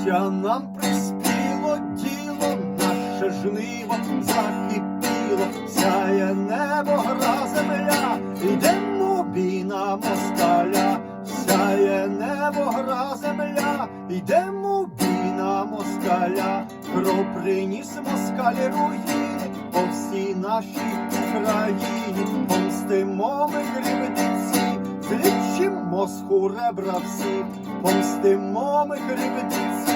Щастя нам приспіло діло, наше жниво закипіло, сяє небо, гра земля, йдемо бій на москаля, сяє небо, гра земля, йдемо бій на москаля, кров приніс москалі руїни по всій нашій Україні, помстимо ми кривдиці, злічимо з ребра всі, помстимо ми кривдиці,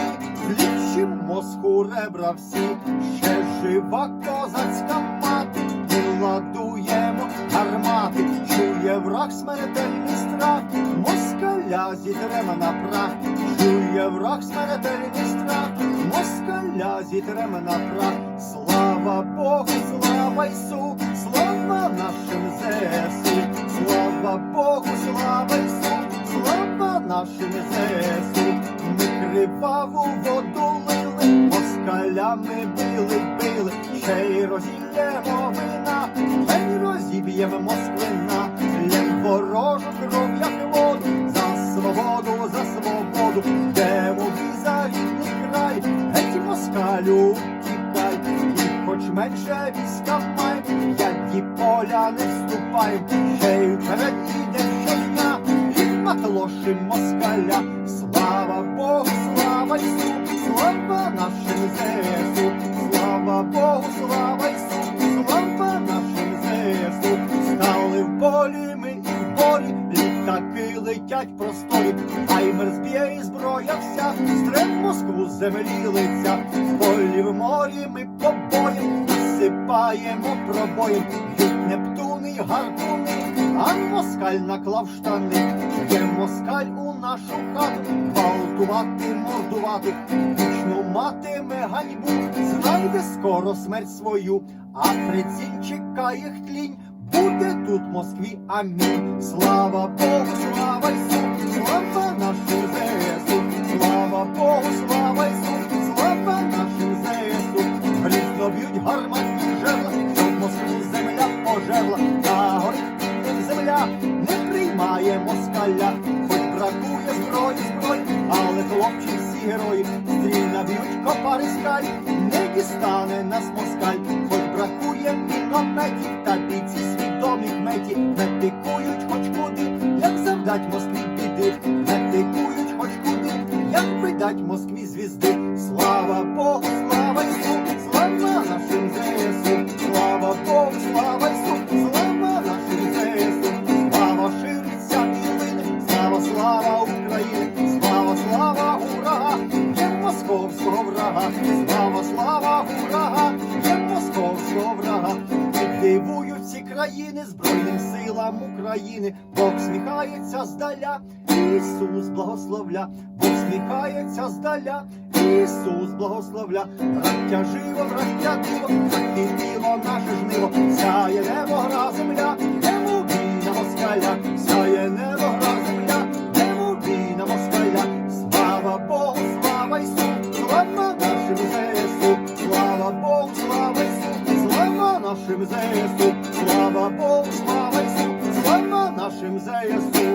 злічимо з ребра всі, ще жива козацька мати, ми ладуємо гармати, чує враг смертельний страх, москаля зітрема на прах, чує враг смертельний страх, москаля зітрема на прах, слава Богу, слава Ісу, слава нашим ЗСУ, слава Богу, слава нашим ЗСУ, ми криваву воду лили, москалями били, били, ще й розілємо вина, ще й розіб'ємо Москвина, лєм ворожу кров, як воду, за свободу, за свободу, йдемо за рідний край, геть москалю, тікай, і хоч менше війська май, як і поля не вступай, ще й вперед іде щодня, і москаля, слава Богу, слава Ісу, слава нашим ЗСУ, слава Богу, слава Ісу, слава нашим ЗСУ, стали в полі ми і в полі, літаки летять просторі, Аймер зб'є і зброя вся, стрем Москву землі лиця, в полі в морі ми побоєм, насипаємо пробоєм, б'ють нептуни гарпуни, а москаль наклав штани, є москаль у нашу хату, гвалтувати, мордувати, вічну матиме ганьбу, знайде скоро смерть свою, а прицінь чекає хтлінь, буде тут в Москві, амінь. Слава Богу, слава Ісу, слава нашим ЗСУ, слава Богу, слава Ісу, слава нашим ЗСУ, грізно б'ють гарматні приймає хоч бракує зброї, зброї, але хлопці всі герої, стрільна б'ють копари скалі, не дістане нас москаль, хоч бракує мінометів та бійці свідомі кметі, не пікують хоч куди, як завдать Москві біди, не пікують хоч куди, як видать Москві звізди. Слава Богу, слава врага, слава, слава, ура, є московського врага. Дивують ці країни Збройним силам України, Бог сміхається здаля, Ісус благословля, Бог сміхається здаля, Ісус благословля, браття живо, браття диво, закипіло наше жниво, сяє небо гра слава Богу, слава Ісу, слава нашим ЗСУ, слава Богу, слава Ісу, слава нашим ЗСУ.